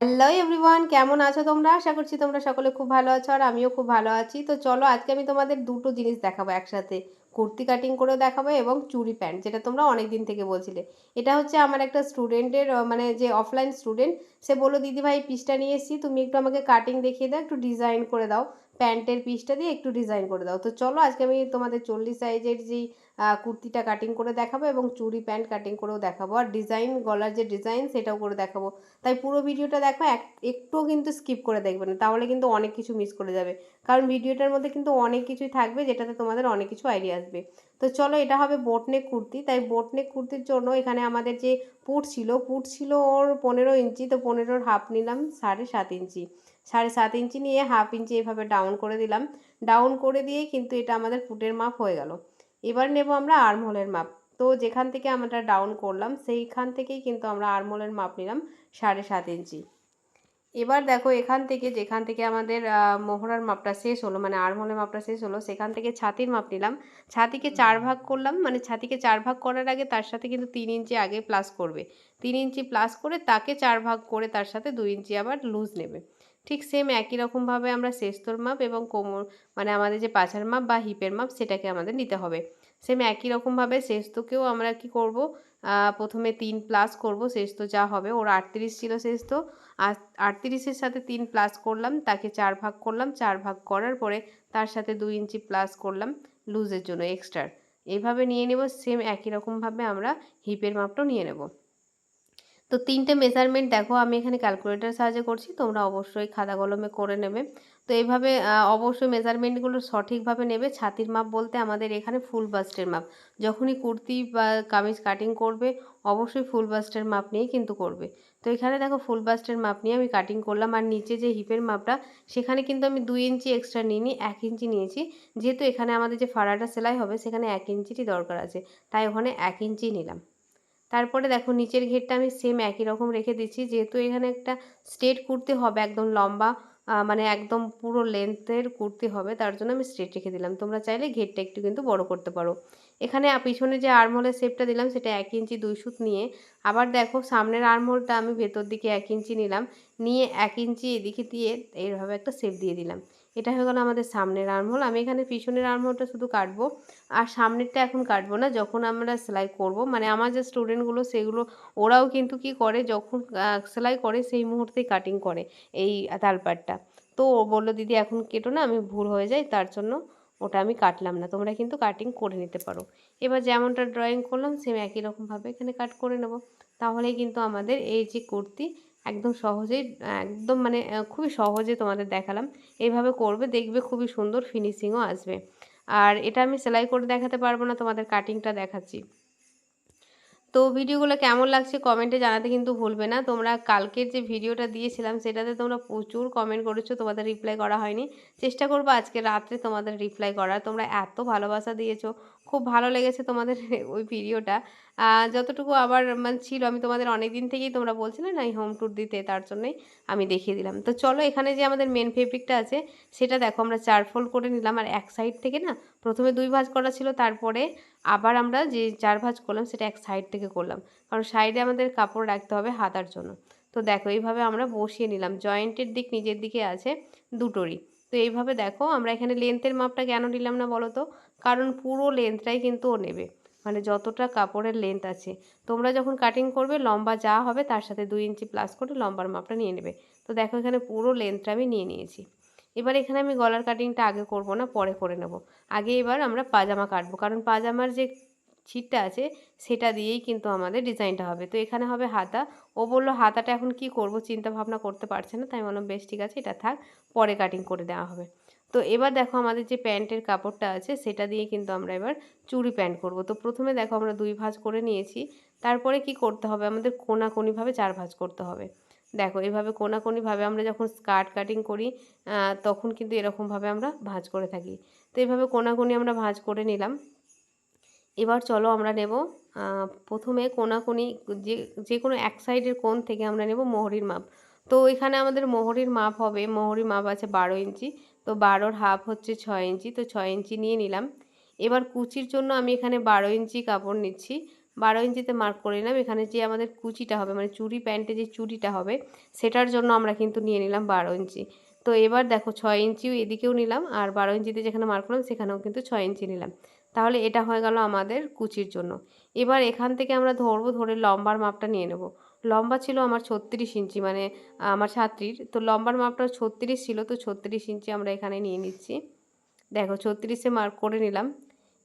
Hello everyone, কেমন আছো তোমরা? আশা করছি তোমরা সকলে খুব ভালো আছো আর আমিও খুব ভালো আছি। তো চলো আজকে আমি তোমাদের দুটো জিনিস দেখাবো একসাথে। কুর্তি কাটিং করেও দেখাবো এবং চুড়ি প্যান্ট, যেটা তোমরা অনেক দিন থেকে বলছিলে। এটা হচ্ছে আমার একটা স্টুডেন্টের মানে যে অফলাইন স্টুডেন্ট সে বলল, দিদি ভাই পিসটা নিয়ে এসেছি, তুমি একটু আমাকে কাটিং দেখিয়ে দাও, একটু ডিজাইন করে দাও। প্যান্টের পিসটা দিয়ে একটু ডিজাইন করে দাও। তো চলো আজকে আমি তোমাদের চল্লিশ সাইজের যেই কুর্তিটা কাটিং করে দেখাবো এবং চুড়ি, প্যান্ট কাটিং করেও দেখাবো। আর ডিজাইন গলার যে ডিজাইন সেটাও করে দেখাবো। তাই পুরো ভিডিওটা দেখো, এক, একটুও কিন্তু স্কিপ করে দেখবে না। তাহলে কিন্তু অনেক কিছু মিস করে যাবে। কারণ ভিডিওটার মধ্যে কিন্তু অনেক কিছুই থাকবে, যেটাতে তোমাদের অনেক কিছু আইডিয়া আসবে। তো চলো, এটা হবে বোটনেক কুর্তি। তাই বোটনেক কুর্তির জন্য এখানে আমাদের যে পুট ছিল পুট ছিল ওর পনেরো ইঞ্চি। তো পনেরোর হাফ নিলাম সাড়ে সাত ইঞ্চি। সাড়ে সাত ইঞ্চি নিয়ে হাফ ইঞ্চি এভাবে ডাউন করে দিলাম। ডাউন করে দিয়ে কিন্তু এটা আমাদের ফুটের মাপ হয়ে গেল। এবার নেব আমরা আর্মহোলের মাপ। তো যেখান থেকে আমরা ডাউন করলাম সেইখান থেকেই কিন্তু আমরা আর্মহোলের মাপ নিলাম সাড়ে সাত ইঞ্চি। এবার দেখো এখান থেকে যেখান থেকে আমাদের মোহরার মাপটা শেষ হলো মানে আর্মহোলের মাপটা শেষ হলো সেখান থেকে ছাতির মাপ নিলাম। ছাতিকে চার ভাগ করলাম মানে ছাতিকে চার ভাগ করার আগে তার সাথে কিন্তু তিন ইঞ্চি আগে প্লাস করবে। তিন ইঞ্চি প্লাস করে তাকে চার ভাগ করে তার সাথে দুই ইঞ্চি আবার লুজ নেবে। ঠিক সেম একই রকমভাবে আমরা শেস্তর মাপ এবং কোমর মানে আমাদের যে পাছার মাপ বা হিপের মাপ সেটাকে আমাদের নিতে হবে। সেম একই রকমভাবে শেস্তকেও আমরা কি করব? প্রথমে তিন প্লাস করব শেস্ত যা হবে, ওর আটত্রিশ ছিল শেস্ত আর আটত্রিশের সাথে তিন প্লাস করলাম, তাকে চার ভাগ করলাম, চার ভাগ করার পরে তার সাথে দুই ইঞ্চি প্লাস করলাম লুজের জন্য এক্সট্রার এইভাবে নিয়ে নেব সেম একই রকমভাবে আমরা হিপের মাপটাও নিয়ে নেব। তো তিনটে মেজারমেন্ট দেখো, আমি এখানে ক্যালকুলেটার সাহায্যে করছি, তোমরা অবশ্যই খাতা কলমে করে নেবে। তো এইভাবে অবশ্যই মেজারমেন্টগুলো সঠিকভাবে নেবে, ছাতির মাপ বলতে আমাদের এখানে ফুল বাস্টের মাপ। যখনই কুর্তি বা কামিজ কাটিং করবে, অবশ্যই ফুল বাস্টের মাপ নিয়েই কিন্তু করবে। তো এখানে দেখো ফুল বাস্টের মাপ নিয়ে আমি কাটিং করলাম, আর নিচে যে হিপের মাপটা, সেখানে কিন্তু আমি দুই ইঞ্চি এক্সট্রা নিইনি, এক ইঞ্চি নিয়েছি। যেহেতু এখানে আমাদের যে ফাড়াটা সেলাই হবে, সেখানে এক ইঞ্চিটি দরকার আছে, তাই ওখানে এক ইঞ্চি নিলাম। তারপরে দেখো নিচের ঘেরটা আমি সেম একই রকম রেখে দিচ্ছি যেহেতু এখানে একটা স্ট্রেট কুর্তি হবে, একদম লম্বা মানে একদম পুরো লেন্থের কুর্তি হবে, তার জন্য আমি স্ট্রেট রেখে দিলাম। তোমরা চাইলে ঘেরটা একটু কিন্তু বড় করতে পারো। এখানে পিছনে যে আর্মহোলের শেপটা দিলাম, সেটা এক ইঞ্চি, দুই সুত নিয়ে। আবার দেখো সামনের আর্মহোলটা আমি ভেতর দিকে এক ইঞ্চি নিলাম, নিয়ে এক ইঞ্চি এদিকে দিয়ে এইভাবে একটা শেপ দিয়ে দিলাম। এটা হয়ে গেলো আমাদের সামনের আর্মহোল। আমি এখানে পিছনের আর্মহোলটা শুধু কাটবো। আর সামনেরটা এখন কাটবো না, যখন আমরা সেলাই করব। মানে আমার যে স্টুডেন্টগুলো সেগুলো, ওরাও কিন্তু কি করে, যখন সেলাই করে, সেই মুহূর্তেই কাটিং করে এই তালপাটটা। তো ও বলল, দিদি, এখন কেটো না, আমি ভুল হয়ে যাই, তার জন্য ওটা আমি কাটলাম না। তোমরা কিন্তু কাটিং করে নিতে পারো। এবার যেমনটা ড্রয়িং করলাম সেম একই রকমভাবে এখানে কাট করে নেব। তাহলেই কিন্তু আমাদের এই যে কুর্তি একদম সহজেই, একদম মানে খুবই সহজে তোমাদের দেখালাম। এইভাবে করবে, দেখবে খুবই সুন্দর ফিনিশিংও আসবে। আর এটা আমি সেলাই করে দেখাতে পারব না, তোমাদের কাটিংটা দেখাচ্ছি। তো ভিডিওগুলো কেমন লাগছে কমেন্টে জানাতে কিন্তু ভুলবে না। তোমরা কালকের যে ভিডিওটা দিয়েছিলাম, সেটাতে তোমরা প্রচুর কমেন্ট করেছ, তোমাদের রিপ্লাই করা হয়নি। চেষ্টা করব আজকে রাত্রে তোমাদের রিপ্লাই করার। তোমরা এত ভালোবাসা দিয়েছ, খুব ভালো লেগেছে তোমাদের ওই ভিডিওটা। যতটুকু আবার মানে ছিল, আমি তোমাদের অনেক দিন থেকেই তোমরা বলছিলে না এই হোম ট্যুর দিতে, তার জন্যই আমি দেখিয়ে দিলাম। তো চলো এখানে যে আমাদের মেন ফেব্রিকটা আছে, সেটা দেখো, আমরা চার ফোল্ড করে নিলাম, আর এক সাইড থেকে না, প্রথমে দুই ভাঁজ করা ছিল, তারপরে আবার আমরা যে চার ভাঁজ করলাম, সেটা এক সাইড থেকে করলাম। কারণ সাইডে আমাদের কাপড় রাখতে হবে হাতার জন্য। তো দেখো, এইভাবে আমরা বসিয়ে নিলাম। জয়েন্টের দিক নিজের দিকে আছে দুটোরই। তো এইভাবে দেখো, আমরা এখানে লেন্থের মাপটা কেন নিলাম না বলো তো? কারণ পুরো লেন্থটাই কিন্তু ও নেবে। মানে যতটা কাপড়ের লেন্থ আছে। তোমরা যখন কাটিং করবে, লম্বা যা হবে তার সাথে দুই ইঞ্চি প্লাস করে লম্বার মাপটা নিয়ে নেবে। তো দেখো এখানে পুরো লেন্থটা আমি নিয়ে নিয়েছি। এবার এখানে আমি গলার কাটিংটা আগে করব না, পরে করে নেব। আগে এবার আমরা পাজামা কাটবো, কারণ পাজামার যে ছিটটা আছে, সেটা দিয়েই কিন্তু আমাদের ডিজাইনটা হবে। তো এখানে হবে হাতা। ও বলল, হাতাটা এখন কি করব? চিন্তা ভাবনা করতে পারছে না, তাই বললাম, বেশ ঠিক আছে, এটা থাক, পরে কাটিং করে দেওয়া হবে। তো এবার দেখো আমাদের যে প্যান্টের কাপড়টা আছে, সেটা দিয়ে কিন্তু আমরা এবার চুড়ি প্যান্ট করব। তো প্রথমে দেখো আমরা দুই ভাঁজ করে নিয়েছি। তারপরে কি করতে হবে? আমাদের কোনাকুনিভাবে চার ভাঁজ করতে হবে। দেখো এভাবে কোনাকুনিভাবে আমরা যখন স্কার্ট কাটিং করি তখন কিন্তু এরকমভাবে আমরা ভাঁজ করে থাকি। তো এইভাবে কোনাকুনি আমরা ভাঁজ করে নিলাম। এবার চলো আমরা নেব প্রথমে কোনাকুনি যে যে কোনো এক সাইডের কোণ থেকে আমরা নেব মোহরির মাপ। তো এখানে আমাদের মোহরির মাপ হবে মোহরির মাপ আছে বারো ইঞ্চি, তো বারোর হাফ হচ্ছে ছয় ইঞ্চি, তো ছয় ইঞ্চি নিয়ে নিলাম। এবার কুচির জন্য আমি এখানে বারো ইঞ্চি কাপড় নিচ্ছি। বারো ইঞ্চিতে মার্ক করে নিলাম, এখানে যে আমাদের কুচিটা হবে মানে চুড়ি প্যান্টে যে চুড়িটা হবে, সেটার জন্য আমরা কিন্তু নিয়ে নিলাম বারো ইঞ্চি। তো এবার দেখো ছয় ইঞ্চিও এদিকেও নিলাম, আর বারো ইঞ্চিতে যেখানে মার্ক করলাম, সেখানেও কিন্তু ছয় ইঞ্চি নিলাম। তাহলে এটা হয়ে গেল আমাদের কুচির জন্য। এবার এখান থেকে আমরা ধরবো, ধরে লম্বার মাপটা নিয়ে নেব। লম্বা ছিল আমার ছত্রিশ ইঞ্চি মানে আমার ছাত্রীর। তো লম্বার মাপটা ছত্রিশ ছিল, তো ছত্রিশ ইঞ্চি আমরা এখানে নিয়ে নিচ্ছি। দেখো, ছত্রিশে মার্ক করে নিলাম।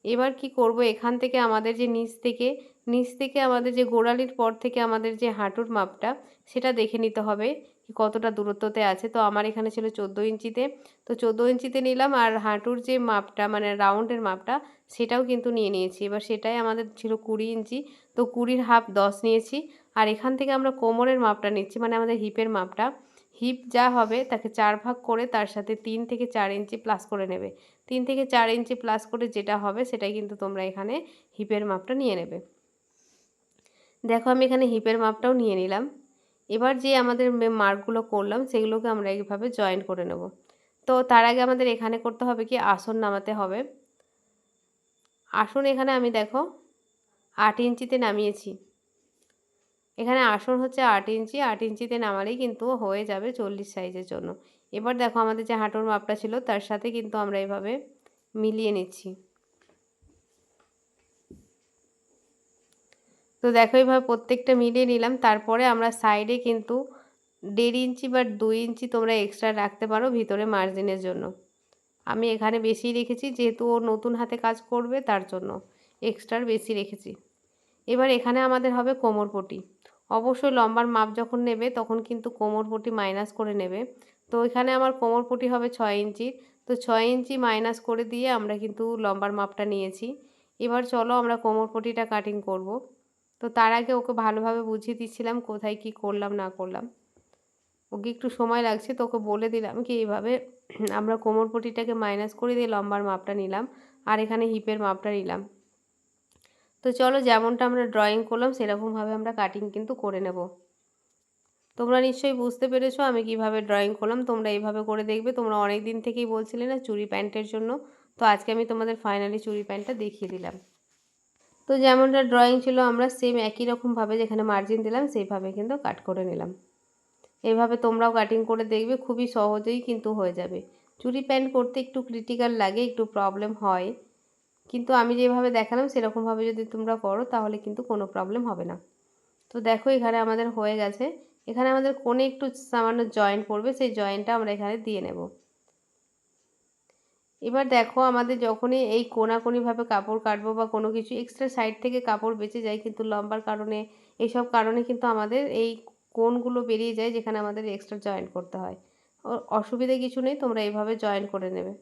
এবার কি করব? এখান থেকে আমাদের যে নিচ থেকে নিচ থেকে আমাদের যে গোড়ালির পর থেকে আমাদের যে হাঁটুর মাপটা, সেটা দেখে নিতে হবে কতটা দূরত্বতে আছে। তো আমার এখানে ছিল চোদ্দ ইঞ্চিতে। তো চোদ্দ ইঞ্চিতে নিলাম আর হাঁটুর যে মাপটা মানে রাউন্ডের মাপটা, সেটাও কিন্তু নিয়ে নিয়েছি। এবার সেটাই আমাদের ছিল কুড়ি ইঞ্চি। তো কুড়ির হাফ দশ নিয়েছি। আর এখান থেকে আমরা কোমরের মাপটা নিচ্ছি মানে আমাদের হিপের মাপটা। হিপ যা হবে তাকে চার ভাগ করে তার সাথে তিন থেকে চার ইঞ্চি প্লাস করে নেবে। তিন থেকে চার ইঞ্চি প্লাস করে যেটা হবে সেটাই কিন্তু তোমরা এখানে হিপের মাপটা নিয়ে নেবে। দেখো আমি এখানে হিপের মাপটাও নিয়ে নিলাম। এবার যে আমাদের মার্কগুলো করলাম সেগুলোকে আমরা এইভাবে জয়েন করে নেব। তো তার আগে আমাদের এখানে করতে হবে কি? আসন নামাতে হবে। আসন এখানে আমি দেখো আট ইঞ্চিতে নামিয়েছি। এখানে আসন হচ্ছে আট ইঞ্চি, আট ইঞ্চিতে নামালেই কিন্তু হয়ে যাবে চল্লিশ সাইজের জন্য। এবার দেখো আমাদের যে হাঁটুর মাপটা ছিল তার সাথে কিন্তু আমরা এভাবে মিলিয়ে নিচ্ছি। তো দেখো এইভাবে প্রত্যেকটা মিলিয়ে নিলাম, তারপরে আমরা সাইডে কিন্তু দেড় ইঞ্চি বা দুই ইঞ্চি তোমরা এক্সট্রা রাখতে পারো ভিতরে মার্জিনের জন্য। আমি এখানে বেশি রেখেছি, যেহেতু ও নতুন হাতে কাজ করবে তার জন্য। এক্সট্রার বেশি রেখেছি। এবার এখানে আমাদের হবে কোমরপটি অবশ্যই লম্বার মাপ যখন নেবে, তখন কিন্তু কোমর কোমরপটি মাইনাস করে নেবে। তো এখানে আমার কোমর কোমরপটি হবে ছয় ইঞ্চির তো ছয় ইঞ্চি মাইনাস করে দিয়ে আমরা কিন্তু লম্বার মাপটা নিয়েছি। এবার চলো আমরা কোমর কোমরপটিটা কাটিং করব। তো তার আগে ওকে ভালোভাবে বুঝিয়ে দিচ্ছিলাম কোথায় কি করলাম, না করলাম। ওকে একটু সময় লাগছে, তো ওকে বলে দিলাম কি এইভাবে আমরা কোমর কোমরপটিটাকে মাইনাস করে দিয়ে লম্বার মাপটা নিলাম। আর এখানে হিপের মাপটা নিলাম। তো চলো যেমনটা আমরা ড্রয়িং করলাম, সেরকমভাবে আমরা কাটিং কিন্তু করে নেব। তোমরা নিশ্চয়ই বুঝতে পেরেছ আমি কীভাবে ড্রয়িং করলাম, তোমরা এইভাবে করে দেখবে। তোমরা অনেক দিন থেকেই বলছিলে না চুরি প্যান্টের জন্য, তো আজকে আমি তোমাদের ফাইনালি চুরি প্যান্টটা দেখিয়ে দিলাম। তো যেমনটা ড্রয়িং ছিল, আমরা সেম একই রকমভাবে যেখানে মার্জিন দিলাম, সেইভাবে কিন্তু কাট করে নিলাম। এইভাবে তোমরাও কাটিং করে দেখবে, খুবই সহজেই কিন্তু হয়ে যাবে। চুরি প্যান্ট করতে একটু ক্রিটিক্যাল লাগে, একটু প্রবলেম হয়। কিন্তু আমি যেভাবে দেখালাম, সেরকমভাবে যদি তোমরা করো, তাহলে কিন্তু কোনো প্রবলেম হবে না। তো দেখো, এখানে আমাদের হয়ে গেছে। এখানে আমাদের কোণে একটু সামান্য জয়েন্ট পড়বে, সেই জয়েন্টটা আমরা এখানে দিয়ে নেব। এবার দেখো, আমাদের যখনই এই কোনাকুনিভাবে কাপড় কাটবো বা কোনো কিছু এক্সট্রা সাইড থেকে কাপড় বেঁচে যায়, কিন্তু লম্বার কারণে, এইসব কারণে কিন্তু আমাদের এই কোনগুলো বেরিয়ে যায়, যেখানে আমাদের এক্সট্রা জয়েন্ট করতে হয়। অসুবিধে কিছু নেই, তোমরা এইভাবে জয়েন করে নেবে।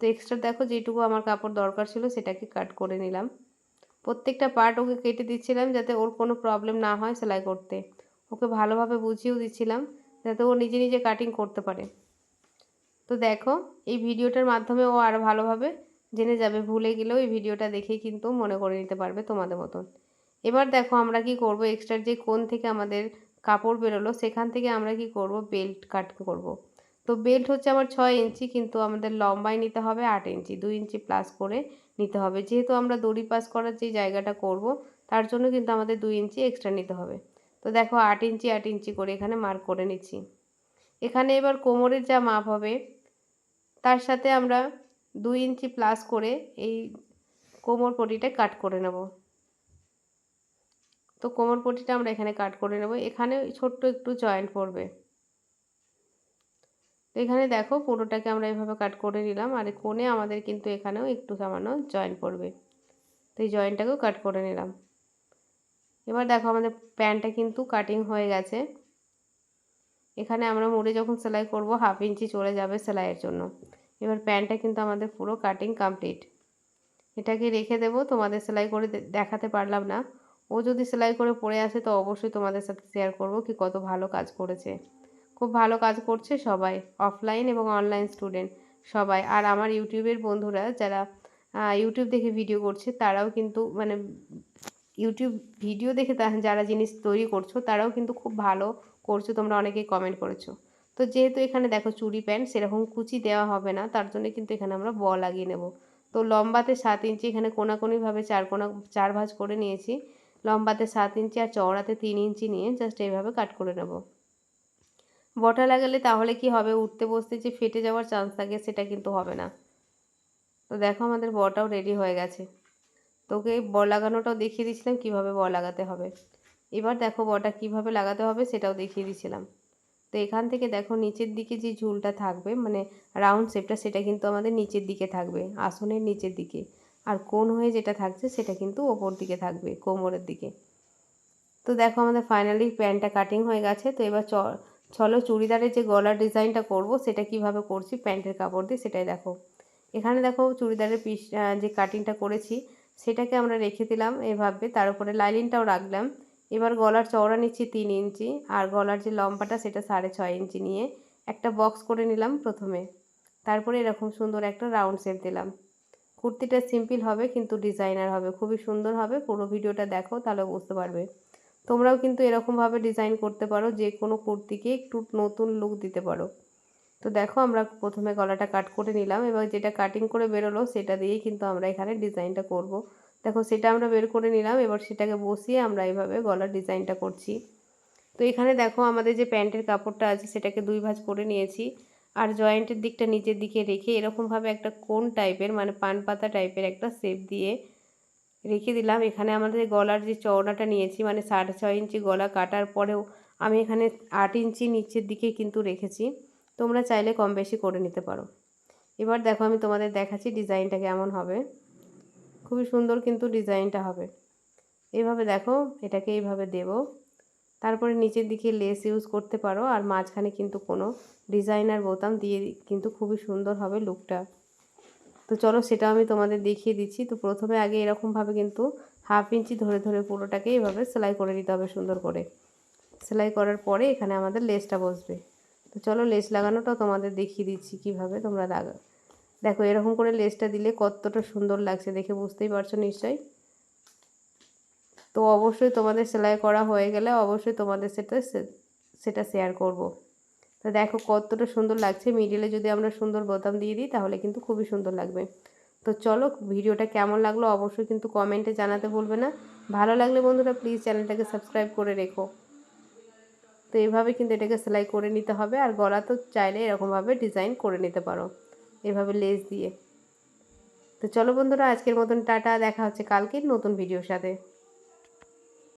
তো এক্সট্রা দেখো যেটুকু আমার কাপড় দরকার ছিল সেটাকে কাট করে নিলাম। প্রত্যেকটা পার্ট ওকে কেটে দিচ্ছিলাম যাতে ওর কোনো প্রবলেম না হয় সেলাই করতে। ওকে ভালোভাবে বুঝিয়েও দিচ্ছিলাম যাতে ও নিজে নিজে কাটিং করতে পারে। তো দেখো, এই ভিডিওটার মাধ্যমে ও আরও ভালোভাবে জেনে যাবে, ভুলে গেলেও এই ভিডিওটা দেখেই কিন্তু মনে করে নিতে পারবে তোমাদের মতন। এবার দেখো আমরা কি করব এক্সট্রা যে কোন থেকে আমাদের কাপড় বেরোলো সেখান থেকে আমরা কি করব বেল্ট কাট করব। তো বেল্ট হচ্ছে আমার ছয় ইঞ্চি, কিন্তু আমাদের লম্বায় নিতে হবে আট ইঞ্চি, দুই ইঞ্চি প্লাস করে নিতে হবে। যেহেতু আমরা দড়ি পাস করার যে জায়গাটা করব, তার জন্য কিন্তু আমাদের দুই ইঞ্চি এক্সট্রা নিতে হবে। তো দেখো আট ইঞ্চি আট ইঞ্চি করে এখানে মার্ক করে নিচ্ছি। এখানে এবার কোমরের যা মাপ হবে, তার সাথে আমরা দুই ইঞ্চি প্লাস করে এই কোমর পটিটা কাট করে নেব। তো কোমর পটিটা আমরা এখানে কাট করে নেব। এখানে ছোট্ট একটু জয়েন্ট পড়বে। তো এখানে দেখো পুরোটাকে আমরা এভাবে কাট করে নিলাম আর কোণে আমাদের কিন্তু এখানেও একটু সামান্য জয়েন্ট পড়বে। তো এই জয়েন্টটাকেও কাট করে নিলাম। এবার দেখো আমাদের প্যান্টটা কিন্তু কাটিং হয়ে গেছে। এখানে আমরা মুড়ে যখন সেলাই করব হাফ ইঞ্চি চলে যাবে সেলাইয়ের জন্য। এবার প্যান্টটা কিন্তু আমাদের পুরো কাটিং কমপ্লিট এটাকে রেখে দেবো, তোমাদের সেলাই করে দেখাতে পারলাম না। ও যদি সেলাই করে পরে আসে, তো অবশ্যই তোমাদের সাথে শেয়ার করব, কি কত ভালো কাজ করেছে। খুব ভালো কাজ করছে সবাই অফলাইন এবং অনলাইন স্টুডেন্ট সবাই। আর আমার ইউটিউবের বন্ধুরা যারা ইউটিউব দেখে ভিডিও করছে, তারাও কিন্তু মানে ইউটিউব ভিডিও দেখে যারা জিনিস তৈরি করছ, তারাও কিন্তু খুব ভালো করছ, তোমরা অনেকেই কমেন্ট করেছ। তো যেহেতু এখানে দেখো চুড়ি প্যান্ট, সেরকম কুচি দেওয়া হবে না, তার জন্য কিন্তু এখানে আমরা ব লাগিয়ে নেব। তো লম্বাতে সাত ইঞ্চি, এখানে কোনাকুনিভাবে চার কোনা, চার ভাঁজ করে নিয়েছি। লম্বাতে সাত ইঞ্চি আর চওড়াতে তিন ইঞ্চি নিয়ে জাস্ট এইভাবে কাট করে নেব। বটা লাগালে তাহলে কি হবে? উঠতে বসতে যে ফেটে যাওয়ার চান্স থাকে সেটা কিন্তু হবে না। তো দেখো আমাদের বটাও রেডি হয়ে গেছে। তোকে ব লাগানোটাও দেখিয়ে দিয়েছিলাম কীভাবে ব লাগাতে হবে। এবার দেখো বটা কীভাবে লাগাতে হবে সেটাও দেখিয়ে দিয়েছিলাম। তো এখান থেকে দেখো নিচের দিকে যে ঝুলটা থাকবে মানে রাউন্ড শেপটা সেটা কিন্তু আমাদের নিচের দিকে থাকবে, আসনের নিচের দিকে। আর কোন হয়ে যেটা থাকছে সেটা কিন্তু ওপর দিকে থাকবে, কোমরের দিকে। তো দেখো আমাদের ফাইনালি প্যান্টটা কাটিং হয়ে গেছে। তো এবার চ চলো চুড়িদারের যে গলার ডিজাইনটা করব, সেটা কীভাবে করছি, প্যান্টের কাপড় দিয়ে সেটাই দেখো। এখানে দেখো চুড়িদারের পিস যে কাটিংটা করেছি, সেটাকে আমরা রেখে দিলাম এভাবে, তার উপরে লাইলিনটাও রাখলাম। এবার গলার চওড়া নিচ্ছি তিন ইঞ্চি, আর গলার যে লম্বাটা, সেটা সাড়ে ছয় ইঞ্চি নিয়ে একটা বক্স করে নিলাম প্রথমে। তারপরে এরকম সুন্দর একটা রাউন্ড শেপ দিলাম। কুর্তিটা সিম্পল হবে, কিন্তু ডিজাইনার হবে, খুবই সুন্দর হবে। পুরো ভিডিওটা দেখো, তাহলে বুঝতে পারবে। তোমরাও কিন্তু এরকমভাবে ডিজাইন করতে পারো, যে কোনো কুর্তিকে একটু নতুন লুক দিতে পারো তো দেখো আমরা প্রথমে গলাটা কাট করে নিলাম, এবার যেটা কাটিং করে বেরোলো সেটা দিয়েই কিন্তু আমরা এখানে ডিজাইনটা করব। দেখো সেটা আমরা বের করে নিলাম, এবার সেটাকে বসিয়ে আমরা এইভাবে গলার ডিজাইনটা করছি তো এখানে দেখো আমাদের যে প্যান্টের কাপড়টা আছে সেটাকে দুই ভাঁজ করে নিয়েছি, আর জয়েন্টের দিকটা নিচের দিকে রেখে এরকমভাবে একটা কোন টাইপের মানে পান পাতা টাইপের একটা শেপ দিয়ে রেখে দিলাম। এখানে আমাদের গলার যে চওড়াটা নিয়েছি মানে সাড়ে ছয় ইঞ্চি গলা কাটার পরেও আমি এখানে আট ইঞ্চি নিচের দিকে কিন্তু রেখেছি। তোমরা চাইলে কম বেশি করে নিতে পারো। এবার দেখো আমি তোমাদের দেখাচ্ছি ডিজাইনটা কেমন হবে। খুবই সুন্দর কিন্তু ডিজাইনটা হবে। এইভাবে দেখো, এটাকে এইভাবে দেব। তারপরে নিচের দিকে লেস ইউজ করতে পারো, আর মাঝখানে কিন্তু কোনো ডিজাইনার বোতাম দিয়ে কিন্তু খুবই সুন্দর হবে লুকটা। তো চলো সেটা আমি তোমাদের দেখিয়ে দিচ্ছি। তো প্রথমে আগে এরকমভাবে কিন্তু হাফ ইঞ্চি ধরে ধরে পুরোটাকে এইভাবে সেলাই করে নিতে হবে সুন্দর করে। সেলাই করার পরে এখানে আমাদের লেসটা বসবে। তো চলো লেস লাগানোটাও তোমাদের দেখিয়ে দিচ্ছি কীভাবে তোমরা লাগা দেখো এরকম করে লেসটা দিলে কতটা সুন্দর লাগছে দেখে বুঝতেই পারছ নিশ্চয়ই? তো অবশ্যই তোমাদের সেলাই করা হয়ে গেলে অবশ্যই তোমাদের সেটা সেটা শেয়ার করব। তো দেখো কতটা সুন্দর লাগছে। মিডিলে যদি আমরা সুন্দর বোতাম দিয়ে দিই, তাহলে কিন্তু খুবই সুন্দর লাগবে। তো চলো ভিডিওটা কেমন লাগল অবশ্যই কিন্তু কমেন্টে জানাতে বলবে না। ভালো লাগলে বন্ধুরা প্লিজ চ্যানেলটাকে সাবস্ক্রাইব করে রেখো। তো এইভাবে কিন্তু এটাকে সেলাই করে নিতে হবে, আর গলা তো চাইলে এরকমভাবে ডিজাইন করে নিতে পারো, এভাবে লেস দিয়ে। তো চলো বন্ধুরা আজকের মতন টাটা, দেখা হচ্ছে কালকের নতুন ভিডিওর সাথে।